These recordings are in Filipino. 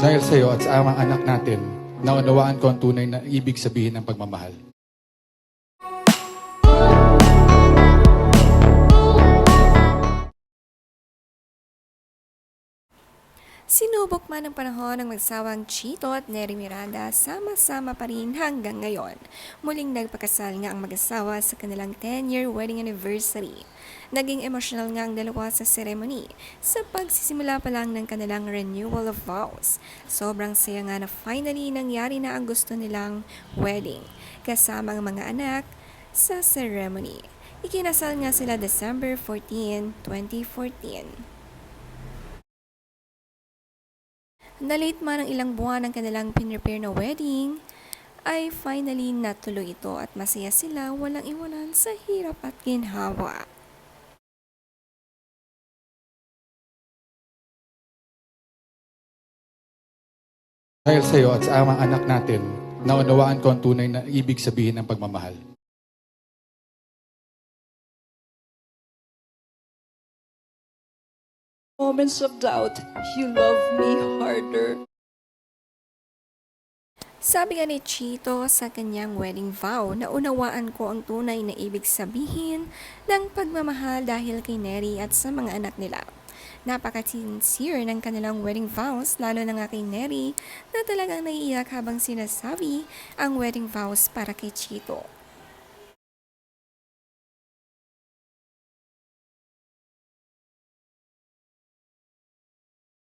Dahil sa iyo at sa amang anak natin, naunawaan ko ang tunay na ibig sabihin ng pagmamahal. Sinubok man ng panahon ng magsawang Chito at Neri Miranda, sama-sama pa rin hanggang ngayon. Muling nagpakasal nga ang mag-asawa sa kanilang 10-year wedding anniversary. Naging emotional nga ang dalawa sa ceremony sa pagsisimula pa lang ng kanilang renewal of vows. Sobrang saya nga na finally nangyari na ang gusto nilang wedding kasama ang mga anak sa ceremony. Ikinasal nga sila December 14, 2014. Na-late man ang ilang buwan ng kanilang pinrepare na wedding, ay finally natuloy ito at masaya sila walang iwanan sa hirap at ginhawa. Dahil sa iyo at sa amang anak natin, naunawaan ko ang tunay na ibig sabihin ng pagmamahal. Moments of doubt, you love me harder. Sabi nga ni Chito sa kanyang wedding vow na unawaan ko ang tunay na ibig sabihin ng pagmamahal dahil kay Neri at sa mga anak nila. Napaka-sincere ng kanilang wedding vows, lalo na nga kay Neri na talagang naiiyak habang sinasabi ang wedding vows para kay Chito.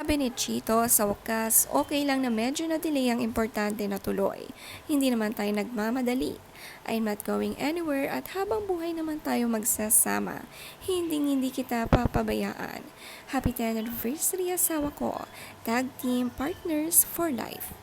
Sabi ni Chito, sa wakas, okay lang na medyo na-delay ang importante na tuloy. Hindi naman tayo nagmamadali. I'm not going anywhere at habang buhay naman tayo magsasama. Hindi hindi kita papabayaan. Happy 10th anniversary asawa ko. Tag team partners for life.